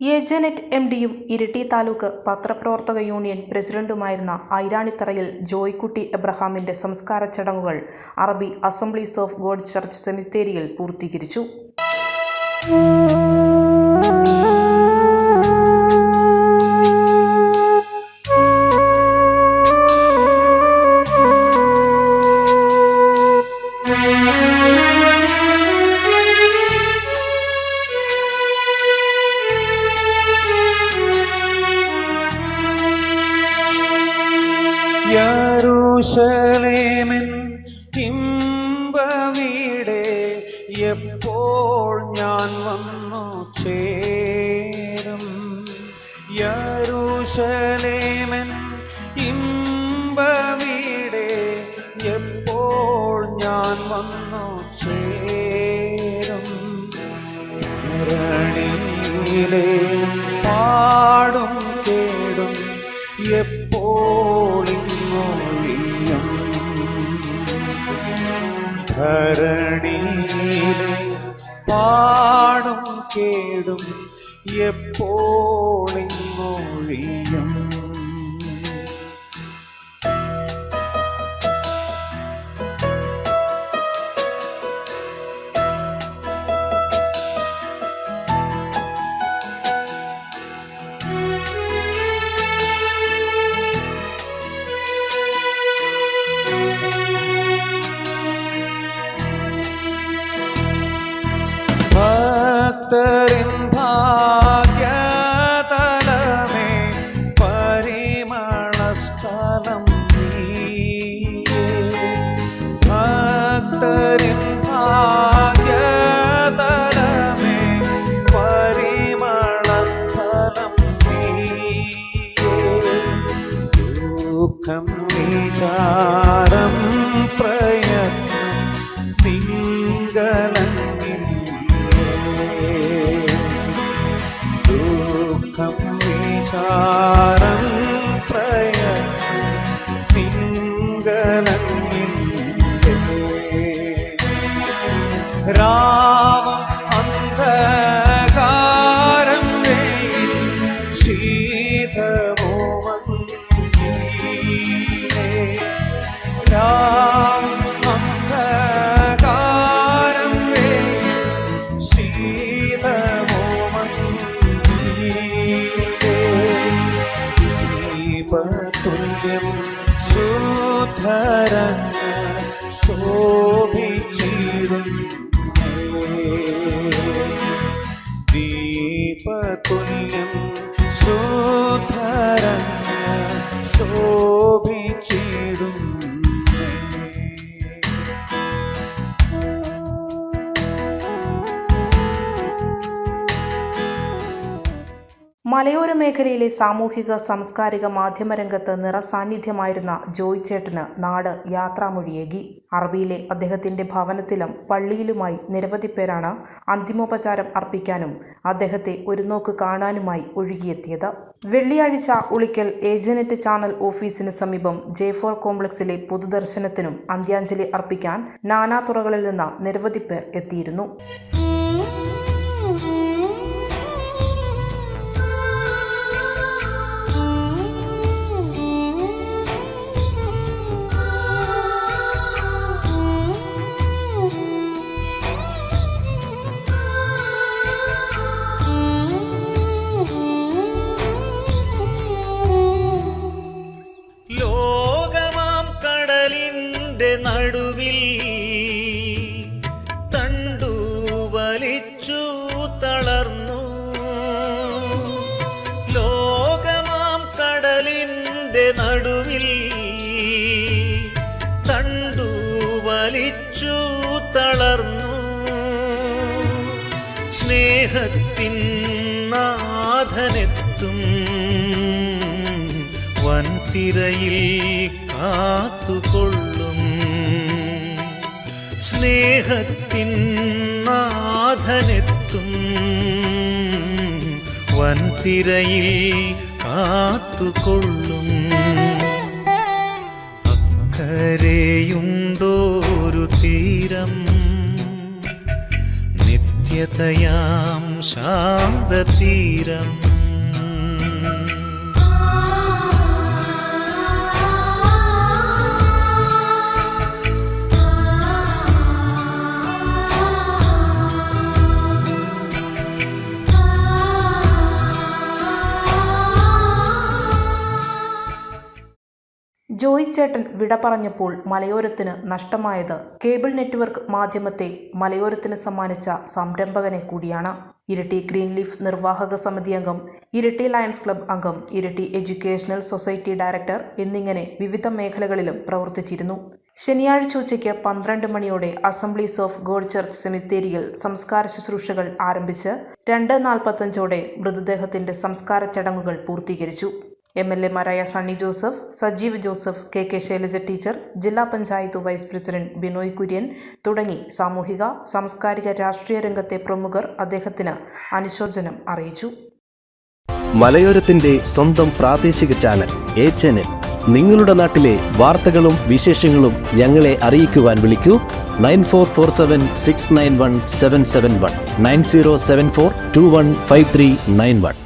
ഏജനറ്റ് M ഡിയും ഇരിട്ടി താലൂക്ക് പത്രപ്രവർത്തക union പ്രസിഡന്റുമായിരുന്ന ഐരാണിത്തറയിൽ Joykutty എബ്രഹാമിന്റെ സംസ്കാര ചടങ്ങുകൾ അറബി അസംബ്ലീസ് ഓഫ് ഗോഡ് ചർച്ച് സെമിത്തേരിയിൽ പൂർത്തീകരിച്ചു. യരൂശലേമിൻ ഇമ്പവീടെ എപ്പോൾ ഞാൻ വന്നു ചേരും? യരൂശലേമിൻ ഇമ്പവീടെ എപ്പോൾ ഞാൻ വന്നു ചേരും? ധരണിയിലെ പാടും ധരണിയിലെ പാടും കേടും എപ്പോളിങ്ങൊഴിയും ഭക്തരിൻ ഭാഗ്യതലമേ പരിമളസ്ഥലം. ഭക്തരിൻ ഭാഗ്യതലമേ പരിമളസ്ഥലം. ദുഃഖം വിചാരം വിചാരം പ്രയത്നം തിങ്കലങ്ങില്ലേ രാവം ദീപതുല്യം ശുദ്ധരങ്ങ ശോഭിച്ചിരും ദീപതുല്യം മലയോര മേഖലയിലെ സാമൂഹിക സാംസ്കാരിക മാധ്യമ രംഗത്ത് നിറസാന്നിധ്യമായിരുന്ന ജോയ് ചേട്ടന് നാട് യാത്രാമൊഴിയേകി. അറബിയിലെ അദ്ദേഹത്തിന്റെ ഭവനത്തിലും പള്ളിയിലുമായി നിരവധി പേരാണ് അന്തിമോപചാരം അർപ്പിക്കാനും അദ്ദേഹത്തെ ഒരു നോക്ക് കാണാനുമായി ഒഴുകിയെത്തിയത്. വെള്ളിയാഴ്ച ഉളിക്കൽ ഏജനറ്റ് ചാനൽ ഓഫീസിന് സമീപം ജെ ഫോർ കോംപ്ലക്സിലെ പൊതുദർശനത്തിനും അന്ത്യാഞ്ജലി അർപ്പിക്കാൻ നാനാതുറകളിൽ നിന്ന് നിരവധി പേർ എത്തിയിരുന്നു. സ്നേഹത്തിൻ നാഥനെത്തും വൻതിരയിൽ കാത്തുകൊള്ളും. സ്നേഹത്തിൻ നാഥനെത്തും വൻതിരയിൽ കാത്തുകൊള്ളും. അക്കരെയുണ്ടോരു തീരം. നിത്യ നിത്യതയാം ശാന്തതീരം. ജോയി ചേട്ടൻ വിട പറഞ്ഞപ്പോൾ മലയോരത്തിന് നഷ്ടമായത്. കേബിൾ നെറ്റ്വർക്ക് മാധ്യമത്തെ മലയോരത്തിന് സമ്മാനിച്ച സംരംഭകനെ കൂടിയാണ്. ഇരട്ടി ഗ്രീൻ ലീഫ് നിർവാഹക സമിതി അംഗം ഇരട്ടി ലയൺസ് ക്ലബ് അംഗം ഇരട്ടി എഡ്യൂക്കേഷണൽ സൊസൈറ്റി ഡയറക്ടർ എന്നിങ്ങനെ വിവിധ മേഖലകളിലും പ്രവർത്തിച്ചിരുന്നു. ശനിയാഴ്ച ഉച്ചയ്ക്ക് പന്ത്രണ്ട് മണിയോടെ അസംബ്ലീസ് ഓഫ് ഗോഡ് ചർച്ച് സെമിത്തേരിയിൽ സംസ്കാര ശുശ്രൂഷകൾ ആരംഭിച്ച് രണ്ട് നാൽപ്പത്തഞ്ചോടെ മൃതദേഹത്തിന്റെ സംസ്കാര ചടങ്ങുകൾ പൂർത്തീകരിച്ചു. എം എൽ എമാരായ Sunny Joseph Sajeev Joseph K K Shailaja teacher ജില്ലാ പഞ്ചായത്ത് വൈസ് പ്രസിഡന്റ് ബിനോയ് കുര്യൻ തുടങ്ങി സാമൂഹിക സാംസ്കാരിക രാഷ്ട്രീയ രംഗത്തെ പ്രമുഖർ അദ്ദേഹത്തിന് അനുശോചനം അറിയിച്ചു. മലയോരത്തിന്റെ സ്വന്തം പ്രാദേശിക ചാനൽ എ ചാനൽ. നിങ്ങളുടെ നാട്ടിലെ വാർത്തകളും വിശേഷങ്ങളും ഞങ്ങളെ അറിയിക്കുവാൻ വിളിക്കൂ. Nine four four seven six nine one seven seven one. Nine zero seven four two one five three nine one.